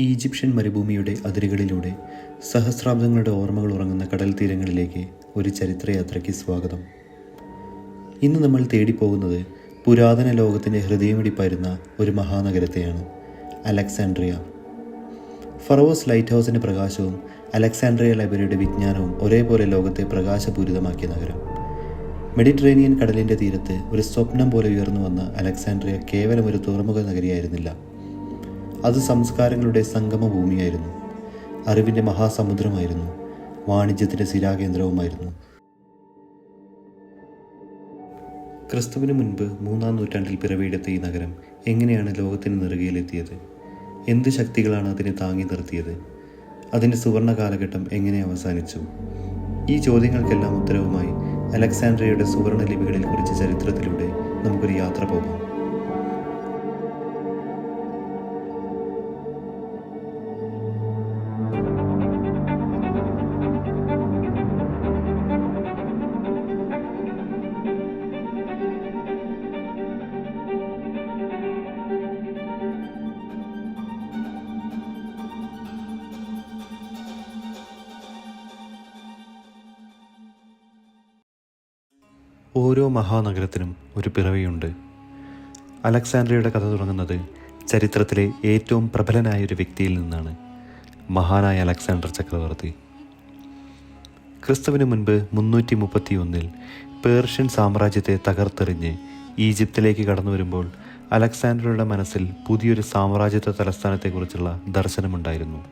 Egyptian മരുഭൂമിയുടെ അതിരുകളിലൂടെ സഹസ്രാബ്ദങ്ങളുടെ ഓർമ്മകൾ ഉറങ്ങുന്ന കടൽ തീരങ്ങളിലേക്ക് ഒരു ചരിത്രയാത്രയ്ക്ക് സ്വാഗതം. ഇന്ന് നമ്മൾ തേടിപ്പോകുന്നത് പുരാതന ലോകത്തിന്റെ ഹൃദയമിടിപ്പായിരുന്ന ഒരു മഹാനഗരത്തെയാണ് അലക്സാൻഡ്രിയ ഫറോസ് ലൈറ്റ് ഹൗസിന്റെ പ്രകാശവും അലക്സാൻഡ്രിയ ലൈബ്രറിയുടെ വിജ്ഞാനവും ഒരേപോലെ ലോകത്തെ പ്രകാശപൂരിതമാക്കിയ നഗരം. മെഡിറ്ററേനിയൻ കടലിന്റെ തീരത്ത് ഒരു സ്വപ്നം പോലെ ഉയർന്നു വന്ന അലക്സാൻഡ്രിയ കേവലം ഒരു തുറമുഖ നഗരിയായിരുന്നില്ല. അത് സംസ്കാരങ്ങളുടെ സംഗമ ഭൂമിയായിരുന്നു അറിവിന്റെ മഹാസമുദ്രമായിരുന്നു. വാണിജ്യത്തിന്റെ സ്ഥിരാകേന്ദ്രവുമായിരുന്നു ക്രിസ്തുവിന് മുൻപ് മൂന്നാം നൂറ്റാണ്ടിൽ പിറവിയെടുത്ത ഈ നഗരം എങ്ങനെയാണ് ലോകത്തിന് നെറുകയിലെത്തിയത്? എന്ത് ശക്തികളാണ് അതിനെ താങ്ങി നിർത്തിയത്? അതിന്റെ സുവർണ കാലഘട്ടം എങ്ങനെ അവസാനിച്ചു? ഈ ചോദ്യങ്ങൾക്കെല്ലാം ഉത്തരവുമായി അലക്സാൻഡ്രിയയുടെ സുവർണ ലിപികളിൽ കുറിച്ച ചരിത്രത്തിലൂടെ നമുക്കൊരു യാത്ര പോകാം. ഓരോ മഹാനഗരത്തിനും ഒരു പിറവിയുണ്ട്. അലക്സാൻഡ്രയുടെ കഥ തുടങ്ങുന്നത് ചരിത്രത്തിലെ ഏറ്റവും പ്രബലനായ ഒരു വ്യക്തിയിൽ നിന്നാണ് മഹാനായ അലക്സാണ്ടർ ചക്രവർത്തി. ക്രിസ്തുവിന് മുൻപ് മുന്നൂറ്റി മുപ്പത്തി ഒന്നിൽ പേർഷ്യൻ സാമ്രാജ്യത്തെ തകർത്തെറിഞ്ഞ് ഈജിപ്തിലേക്ക് കടന്നു വരുമ്പോൾ അലക്സാണ്ടറുടെ മനസ്സിൽ പുതിയൊരു സാമ്രാജ്യത്വ തലസ്ഥാനത്തെക്കുറിച്ചുള്ള ദർശനമുണ്ടായിരുന്നു.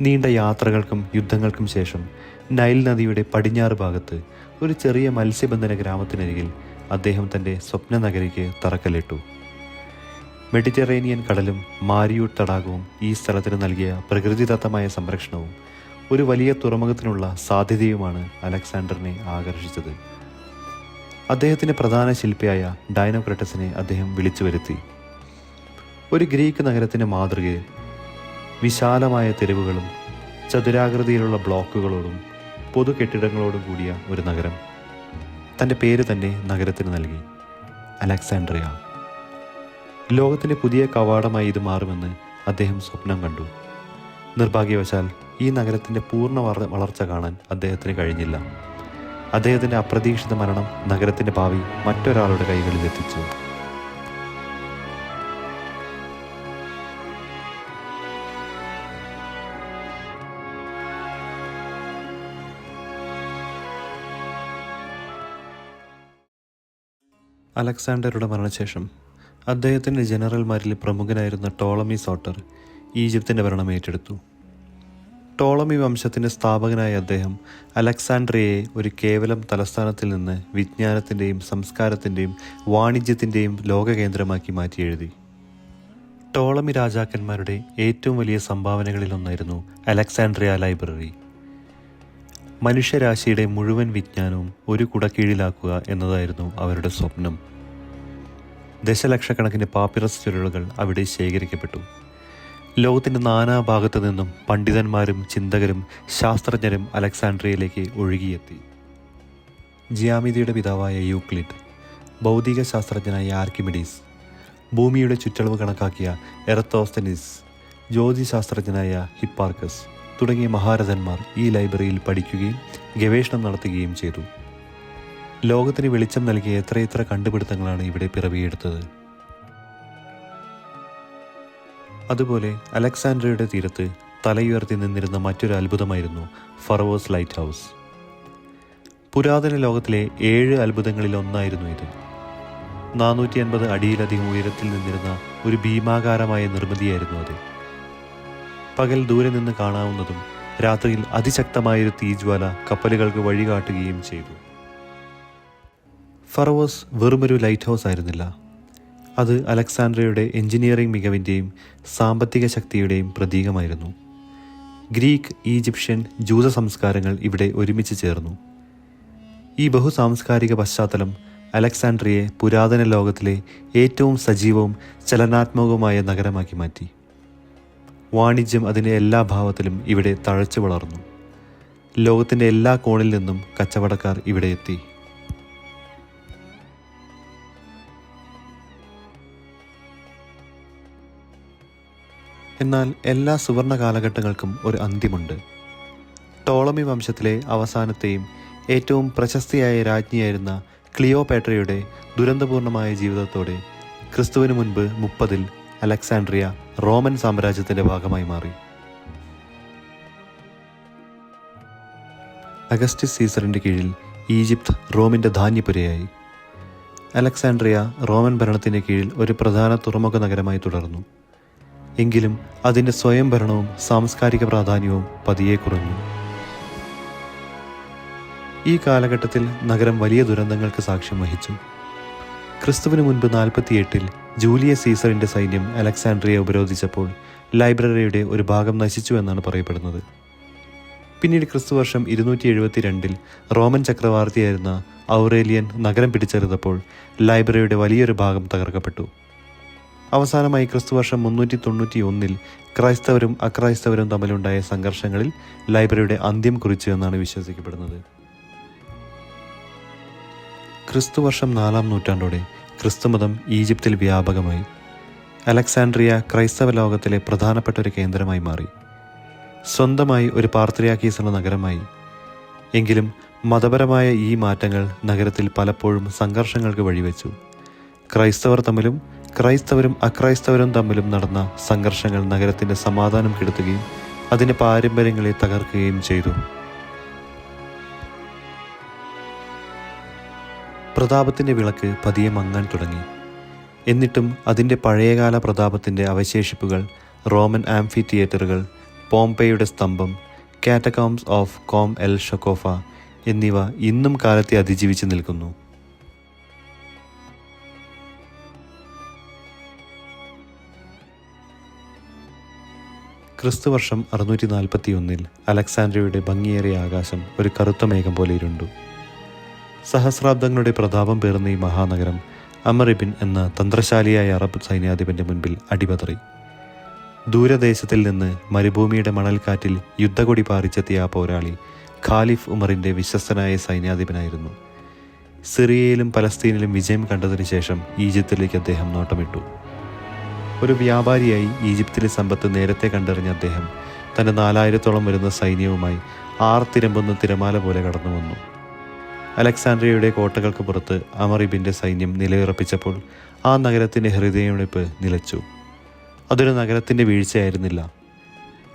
നീണ്ട യാത്രകൾക്കും യുദ്ധങ്ങൾക്കും ശേഷം നൈൽ നദിയുടെ പടിഞ്ഞാറ് ഭാഗത്ത് ഒരു ചെറിയ മത്സ്യബന്ധന ഗ്രാമത്തിനരികിൽ അദ്ദേഹം തന്റെ സ്വപ്ന നഗരിക്ക് തറക്കല്ലിട്ടു. മെഡിറ്ററേനിയൻ കടലും മാരിയൂട്ട് തടാകവും ഈ സ്ഥലത്തിന് നൽകിയ പ്രകൃതിദത്തമായ സംരക്ഷണവും ഒരു വലിയ തുറമുഖത്തിനുള്ള സാധ്യതയുമാണ് അലക്സാണ്ടറിനെ ആകർഷിച്ചത്. അദ്ദേഹത്തിന്റെ പ്രധാന ശില്പിയായ ഡൈനോക്രട്ടസിനെ അദ്ദേഹം വിളിച്ചു വരുത്തി. ഒരു ഗ്രീക്ക് നഗരത്തിന്റെ മാതൃകയിൽ വിശാലമായ തെരുവുകളും ചതുരാകൃതിയിലുള്ള ബ്ലോക്കുകളോടും പൊതു കെട്ടിടങ്ങളോടും കൂടിയ ഒരു നഗരം. തന്റെ പേര് തന്നെ നഗരത്തിന് നൽകി. അലക്സാൻഡ്രിയ ലോകത്തിന്റെ പുതിയ കവാടമായി ഇത് മാറുമെന്ന് അദ്ദേഹം സ്വപ്നം കണ്ടു. നിർഭാഗ്യവശാൽ ഈ നഗരത്തിന്റെ പൂർണ വളർച്ച കാണാൻ അദ്ദേഹത്തിന് കഴിഞ്ഞില്ല. അദ്ദേഹത്തിന്റെ അപ്രതീക്ഷിത മരണം നഗരത്തിന്റെ ഭാവി മറ്റൊരാളുടെ കൈകളിൽ എത്തിച്ചു അലക്സാണ്ടറുടെ മരണശേഷം അദ്ദേഹത്തിന്റെ ജനറൽമാരിൽ പ്രമുഖനായിരുന്ന ടോളമി സോട്ടർ ഈജിപ്തിന്റെ ഭരണം ഏറ്റെടുത്തു. ടോളമി വംശത്തിന്റെ സ്ഥാപകനായ അദ്ദേഹം അലക്സാണ്ട്രിയയെ ഒരു കേവലം തലസ്ഥാനത്തിൽ നിന്ന് വിജ്ഞാനത്തിന്റെയും സംസ്കാരത്തിന്റെയും വാണിജ്യത്തിന്റെയും ലോകകേന്ദ്രമാക്കി മാറ്റി എഴുതി ടോളമി രാജാക്കന്മാരുടെ ഏറ്റവും വലിയ സംഭാവനകളിലൊന്നായിരുന്നു അലക്സാണ്ട്രിയ ലൈബ്രറി. മനുഷ്യരാശിയുടെ മുഴുവൻ വിജ്ഞാനവും ഒരു കുടക്കീഴിലാക്കുക എന്നതായിരുന്നു അവരുടെ സ്വപ്നം. ദശലക്ഷക്കണക്കിന് പാപ്പിറസ് ചുരുളുകൾ അവിടെ ശേഖരിക്കപ്പെട്ടു. ലോകത്തിന്റെ നാനാഭാഗത്തു നിന്നും പണ്ഡിതന്മാരും ചിന്തകരും ശാസ്ത്രജ്ഞരും അലക്സാണ്ട്രിയയിലേക്ക് ഒഴുകിയെത്തി. ജിയാമിതിയുടെ പിതാവായ യൂക്ലിഡ് ഭൗതിക ശാസ്ത്രജ്ഞനായ ആർക്കിമിഡീസ് ഭൂമിയുടെ ചുറ്റളവ് കണക്കാക്കിയ എറത്തോസ്തനിസ് ജ്യോതിശാസ്ത്രജ്ഞനായ ഹിപ്പാർക്കസ് തുടങ്ങിയ മഹാരഥന്മാർ ഈ ലൈബ്രറിയിൽ പഠിക്കുകയും ഗവേഷണം നടത്തുകയും ചെയ്തു. ലോകത്തിന് വെളിച്ചം നൽകിയ എത്രയെത്ര കണ്ടുപിടുത്തങ്ങളാണ് ഇവിടെ പിറവിയെടുത്തത്. അതുപോലെ അലക്സാൻഡ്രയുടെ തീരത്ത് തലയുയർത്തി നിന്നിരുന്ന മറ്റൊരു അത്ഭുതമായിരുന്നു ഫറവോസ് ലൈറ്റ് ഹൗസ് പുരാതന ലോകത്തിലെ ഏഴ് അത്ഭുതങ്ങളിൽ ഒന്നായിരുന്നു ഇത്. നാനൂറ്റി അൻപത് അടിയിലധികം ഉയരത്തിൽ നിന്നിരുന്ന ഒരു ഭീമാകാരമായ നിർമ്മിതിയായിരുന്നു അത്. പകൽ ദൂരെ നിന്ന് കാണാവുന്നതും രാത്രിയിൽ അതിശക്തമായൊരു തീജ്വാല കപ്പലുകൾക്ക് വഴികാട്ടുകയും ചെയ്തു. ഫറവോസ് വെറുമൊരു ലൈറ്റ് ഹൗസ് ആയിരുന്നില്ല. അത് അലക്സാൻഡ്രയുടെ എഞ്ചിനീയറിംഗ് മികവിന്റെയും സാമ്പത്തിക ശക്തിയുടെയും പ്രതീകമായിരുന്നു. ഗ്രീക്ക് ഈജിപ്ഷ്യൻ ജൂത സംസ്കാരങ്ങൾ ഇവിടെ ഒരുമിച്ച് ചേർന്നു. ഈ ബഹുസാംസ്കാരിക പശ്ചാത്തലം അലക്സാൻഡ്രിയെ പുരാതന ലോകത്തിലെ ഏറ്റവും സജീവവും ചലനാത്മകവുമായ നഗരമാക്കി മാറ്റി. വാണിജ്യം അതിന്റെ എല്ലാ ഭാവത്തിലും ഇവിടെ തഴച്ചു വളർന്നു. ലോകത്തിന്റെ എല്ലാ കോണിൽ നിന്നും കച്ചവടക്കാർ ഇവിടെ എത്തി. എന്നാൽ എല്ലാ സുവർണ കാലഘട്ടങ്ങൾക്കും ഒരു അന്ത്യമുണ്ട്. ടോളമി വംശത്തിലെ അവസാനത്തെയും ഏറ്റവും പ്രശസ്തിയായ രാജ്ഞിയായിരുന്ന ക്ലിയോപേട്രയുടെ ദുരന്തപൂർണമായ ജീവിതത്തോടെ ക്രിസ്തുവിന് മുൻപ് മുപ്പതിൽ അലക്സാൻഡ്രിയ റോമൻ സാമ്രാജ്യത്തിന്റെ ഭാഗമായി മാറി. അഗസ്റ്റിസ് സീസറിന്റെ കീഴിൽ ഈജിപ്ത് റോമിന്റെ ധാന്യപുരയായി അലക്സാൻഡ്രിയ റോമൻ ഭരണത്തിന്റെ കീഴിൽ ഒരു പ്രധാന തുറമുഖ നഗരമായി തുടർന്നു. എങ്കിലും അതിന്റെ സ്വയം ഭരണവും സാംസ്കാരിക പ്രാധാന്യവും പതിയെ കുറഞ്ഞു. ഈ കാലഘട്ടത്തിൽ നഗരം വലിയ ദുരന്തങ്ങൾക്ക് സാക്ഷ്യം വഹിച്ചു. ക്രിസ്തുവിന് മുൻപ് നാൽപ്പത്തിയെട്ടിൽ ജൂലിയസ് സീസറിന്റെ സൈന്യം അലക്സാൻഡ്രിയെ ഉപരോധിച്ചപ്പോൾ ലൈബ്രറിയുടെ ഒരു ഭാഗം നശിച്ചു എന്നാണ് പറയപ്പെടുന്നത്. പിന്നീട് ക്രിസ്തുവർഷം ഇരുന്നൂറ്റി എഴുപത്തി രണ്ടിൽ റോമൻ ചക്രവർത്തിയായിരുന്ന ഔറേലിയൻ നഗരം പിടിച്ചെടുത്തപ്പോൾ ലൈബ്രറിയുടെ വലിയൊരു ഭാഗം തകർക്കപ്പെട്ടു. അവസാനമായി ക്രിസ്തുവർഷം മുന്നൂറ്റി തൊണ്ണൂറ്റി ഒന്നിൽ ക്രൈസ്തവരും അക്രൈസ്തവരും തമ്മിലുണ്ടായ സംഘർഷങ്ങളിൽ ലൈബ്രറിയുടെ അന്ത്യം കുറിച്ചു എന്നാണ് വിശ്വസിക്കപ്പെടുന്നത്. ക്രിസ്തുവർഷം നാലാം നൂറ്റാണ്ടോടെ ക്രിസ്തുമതം ഈജിപ്തിൽ വ്യാപകമായി. അലക്സാൻഡ്രിയ ക്രൈസ്തവ ലോകത്തിലെ പ്രധാനപ്പെട്ട ഒരു കേന്ദ്രമായി മാറി. സ്വന്തമായി ഒരു പാർത്രിയാക്കീസുള്ള നഗരമായി. എങ്കിലും മതപരമായ ഈ മാറ്റങ്ങൾ നഗരത്തിൽ പലപ്പോഴും സംഘർഷങ്ങൾക്ക് വഴിവെച്ചു. ക്രൈസ്തവർ തമ്മിലും ക്രൈസ്തവരും അക്രൈസ്തവരും തമ്മിലും നടന്ന സംഘർഷങ്ങൾ നഗരത്തിന്റെ സമാധാനം കെടുത്തുകയും അതിന്റെ പാരമ്പര്യങ്ങളെ തകർക്കുകയും ചെയ്തു. പ്രതാപത്തിന്റെ വിളക്ക് പതിയെ മങ്ങാൻ തുടങ്ങി. എന്നിട്ടും അതിന്റെ പഴയകാല പ്രതാപത്തിന്റെ അവശേഷിപ്പുകൾ റോമൻ ആംഫി തിയേറ്ററുകൾ പോംപെയുടെ സ്തംഭം catacombs of Kom el Shoqafa എന്നിവ ഇന്നും കാലത്തെ അതിജീവിച്ച് നിൽക്കുന്നു. ക്രിസ്തുവർഷം അറുന്നൂറ്റി നാൽപ്പത്തി ഒന്നിൽ അലക്സാൻഡ്രിയയുടെ ഭംഗിയേറിയ ആകാശം ഒരു കറുത്ത മേഘം പോലെ ഇരുണ്ടു. സഹസ്രാബ്ദങ്ങളുടെ പ്രതാപം പേർന്ന ഈ മഹാനഗരം അമറിബിൻ എന്ന തന്ത്രശാലിയായ അറബ് സൈന്യാധിപന്റെ മുൻപിൽ അടിപതറി. ദൂരദേശത്തിൽ നിന്ന് മരുഭൂമിയുടെ മണൽക്കാറ്റിൽ യുദ്ധകൊടി പാറിച്ചെത്തിയ ആ പോരാളി ഖാലിഫ് ഉമറിന്റെ വിശ്വസ്തനായ സൈന്യാധിപനായിരുന്നു. സിറിയയിലും പലസ്തീനിലും വിജയം കണ്ടതിനു ശേഷം ഈജിപ്തിലേക്ക് അദ്ദേഹം നോട്ടമിട്ടു. ഒരു വ്യാപാരിയായി ഈജിപ്തിലെ സമ്പത്ത് നേരത്തെ കണ്ടറിഞ്ഞ അദ്ദേഹം തന്റെ നാലായിരത്തോളം വരുന്ന സൈന്യവുമായി ആർത്തിരമ്പുന്ന തിരമാല പോലെ കടന്നു വന്നു അലക്സാൻഡ്രിയയുടെ കോട്ടകൾക്ക് പുറത്ത് അമറിബിന്റെ സൈന്യം നിലയുറപ്പിച്ചപ്പോൾ ആ നഗരത്തിന്റെ ഹൃദയമിടിപ്പ് നിലച്ചു. അതൊരു നഗരത്തിന്റെ വീഴ്ചയായിരുന്നില്ല.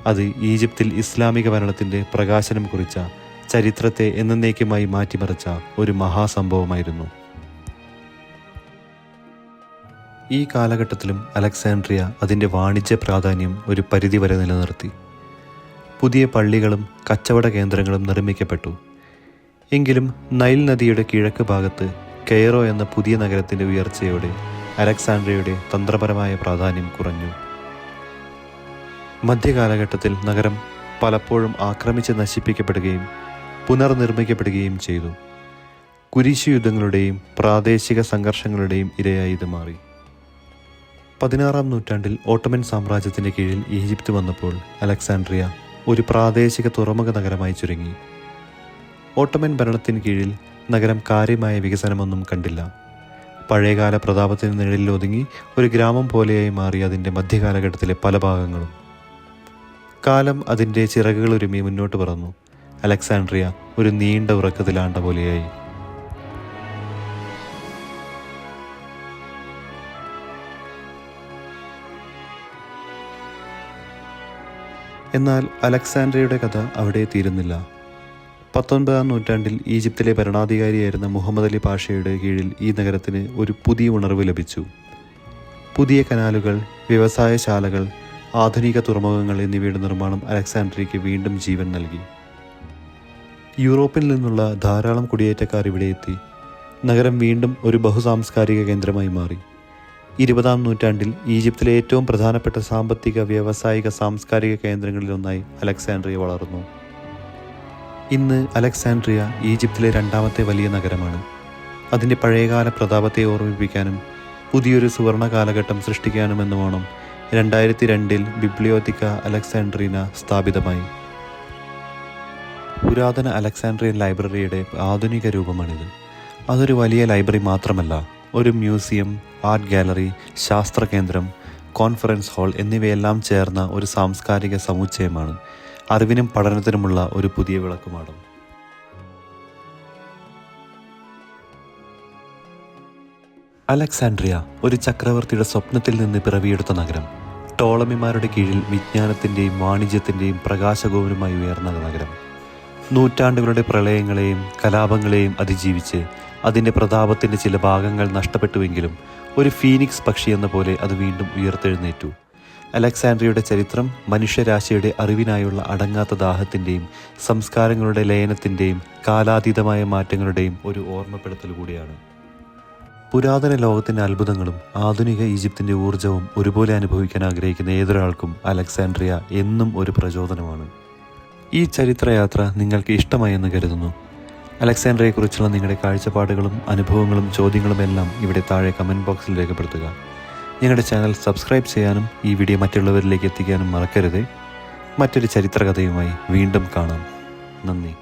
അത് ഈജിപ്തിൽ ഇസ്ലാമിക ഭരണത്തിന്റെ പ്രകാശനം കുറിച്ച ചരിത്രത്തെ എന്നേക്കുമായി മാറ്റിമറിച്ച ഒരു മഹാസംഭവമായിരുന്നു. ഈ കാലഘട്ടത്തിലും അലക്സാൻഡ്രിയ അതിന്റെ വാണിജ്യ പ്രാധാന്യം ഒരു പരിധിവരെ നിലനിർത്തി. പുതിയ പള്ളികളും കച്ചവട കേന്ദ്രങ്ങളും നിർമ്മിക്കപ്പെട്ടു. എങ്കിലും നൈൽ നദിയുടെ കിഴക്ക് ഭാഗത്ത് കെയറോ എന്ന പുതിയ നഗരത്തിന്റെ ഉയർച്ചയോടെ അലക്സാൻഡ്രിയയുടെ തന്ത്രപരമായ പ്രാധാന്യം കുറഞ്ഞു. മധ്യകാലഘട്ടത്തിൽ നഗരം പലപ്പോഴും ആക്രമിച്ച് നശിപ്പിക്കപ്പെടുകയും പുനർനിർമ്മിക്കപ്പെടുകയും ചെയ്തു. കുരിശു യുദ്ധങ്ങളുടെയും പ്രാദേശിക സംഘർഷങ്ങളുടെയും ഇരയായി ഇത് മാറി. പതിനാറാം നൂറ്റാണ്ടിൽ ഓട്ടോമൻ സാമ്രാജ്യത്തിന്റെ കീഴിൽ ഈജിപ്ത് വന്നപ്പോൾ അലക്സാൻഡ്രിയ ഒരു പ്രാദേശിക തുറമുഖ നഗരമായി ചുരുങ്ങി. ഓട്ടോമൻ ഭരണത്തിന് കീഴിൽ നഗരം കാര്യമായ വികസനമൊന്നും കണ്ടില്ല. പഴയകാല പ്രതാപത്തിന് നിഴലിൽ ഒതുങ്ങി ഒരു ഗ്രാമം പോലെയായി മാറി അതിന്റെ മധ്യകാലഘട്ടത്തിലെ പല ഭാഗങ്ങളും. കാലം അതിന്റെ ചിറകുകൾ ഒരുമി മുന്നോട്ട് പറന്നു. അലക്സാൻഡ്രിയ ഒരു നീണ്ട ഉറക്കത്തിലാണ്ട പോലെയായി. എന്നാൽ അലക്സാൻഡ്രിയയുടെ കഥ അവിടെ തീരുന്നില്ല. പത്തൊൻപതാം നൂറ്റാണ്ടിൽ ഈജിപ്തിലെ ഭരണാധികാരിയായിരുന്ന മുഹമ്മദ് അലി പാഷയുടെ കീഴിൽ ഈ നഗരത്തിന് ഒരു പുതിയ ഉണർവ് ലഭിച്ചു. പുതിയ കനാലുകൾ വ്യവസായശാലകൾ ആധുനിക തുറമുഖങ്ങൾ എന്നിവയുടെ നിർമ്മാണം അലക്സാൻഡ്രിയയ്ക്ക് വീണ്ടും ജീവൻ നൽകി. യൂറോപ്പിൽ നിന്നുള്ള ധാരാളം കുടിയേറ്റക്കാർ ഇവിടെ എത്തി. നഗരം വീണ്ടും ഒരു ബഹുസാംസ്കാരിക കേന്ദ്രമായി മാറി. ഇരുപതാം നൂറ്റാണ്ടിൽ ഈജിപ്തിലെ ഏറ്റവും പ്രധാനപ്പെട്ട സാമ്പത്തിക വ്യാവസായിക സാംസ്കാരിക കേന്ദ്രങ്ങളിലൊന്നായി അലക്സാണ്ട്രിയ വളർന്നു. ഇന്ന് അലക്സാൻഡ്രിയ ഈജിപ്തിലെ രണ്ടാമത്തെ വലിയ നഗരമാണ്. അതിന്റെ പഴയകാല പ്രതാപത്തെ ഓർമ്മിപ്പിക്കാനും പുതിയൊരു സുവർണ കാലഘട്ടം സൃഷ്ടിക്കാനുമെന്ന് എന്നോണം രണ്ടായിരത്തി രണ്ടിൽ ബിബ്ലിയോത്തിക്ക അലക്സാൻഡ്രീന സ്ഥാപിതമായി. പുരാതന അലക്സാൻഡ്രിയൻ ലൈബ്രറിയുടെ ആധുനിക രൂപമാണിത്. അതൊരു വലിയ ലൈബ്രറി മാത്രമല്ല ഒരു മ്യൂസിയം ആർട്ട് ഗാലറി ശാസ്ത്ര കേന്ദ്രം കോൺഫറൻസ് ഹാൾ എന്നിവയെല്ലാം ചേർന്ന ഒരു സാംസ്കാരിക സമുച്ചയമാണ്. അറിവിനും പഠനത്തിനുമുള്ള ഒരു പുതിയ വിളക്കുമാടം. അലക്സാൻഡ്രിയ ഒരു ചക്രവർത്തിയുടെ സ്വപ്നത്തിൽ നിന്ന് പിറവിയെടുത്ത നഗരം ടോളമിമാരുടെ കീഴിൽ വിജ്ഞാനത്തിന്റെയും വാണിജ്യത്തിന്റെയും പ്രകാശഗോപുരമായി ഉയർന്ന നഗരം. നൂറ്റാണ്ടുകളുടെ പ്രളയങ്ങളെയും കലാപങ്ങളെയും അതിജീവിച്ച് അതിന്റെ പ്രതാപത്തിന്റെ ചില ഭാഗങ്ങൾ നഷ്ടപ്പെട്ടുവെങ്കിലും ഒരു ഫീനിക്സ് പക്ഷി എന്ന പോലെ അത് വീണ്ടും ഉയർത്തെഴുന്നേറ്റു. അലക്സാൻഡ്രിയയുടെ ചരിത്രം മനുഷ്യരാശിയുടെ അറിവിനായുള്ള അടങ്ങാത്ത ദാഹത്തിന്റെയും സംസ്കാരങ്ങളുടെ ലയനത്തിന്റെയും കാലാതീതമായ മാറ്റങ്ങളുടെയും ഒരു ഓർമ്മപ്പെടുത്തൽ കൂടിയാണ്. പുരാതന ലോകത്തിന്റെ അത്ഭുതങ്ങളും ആധുനിക ഈജിപ്തിന്റെ ഊർജവും ഒരുപോലെ അനുഭവിക്കാൻ ആഗ്രഹിക്കുന്ന ഏതൊരാൾക്കും അലക്സാൻഡ്രിയ എന്നും ഒരു പ്രചോദനമാണ്. ഈ ചരിത്രയാത്ര നിങ്ങൾക്ക് ഇഷ്ടമായി എന്ന് കരുതുന്നു. അലക്സാൻഡ്രയെക്കുറിച്ചുള്ള നിങ്ങളുടെ കാഴ്ചപ്പാടുകളും അനുഭവങ്ങളും ചോദ്യങ്ങളുമെല്ലാം ഇവിടെ താഴെ കമന്റ് ബോക്സിൽ രേഖപ്പെടുത്തുക. ഞങ്ങളുടെ ചാനൽ സബ്സ്ക്രൈബ് ചെയ്യാനും ഈ വീഡിയോ മറ്റുള്ളവരിലേക്ക് എത്തിക്കാനും മറക്കരുത്. മറ്റൊരു ചരിത്രകഥയുമായി വീണ്ടും കാണാം. നന്ദി.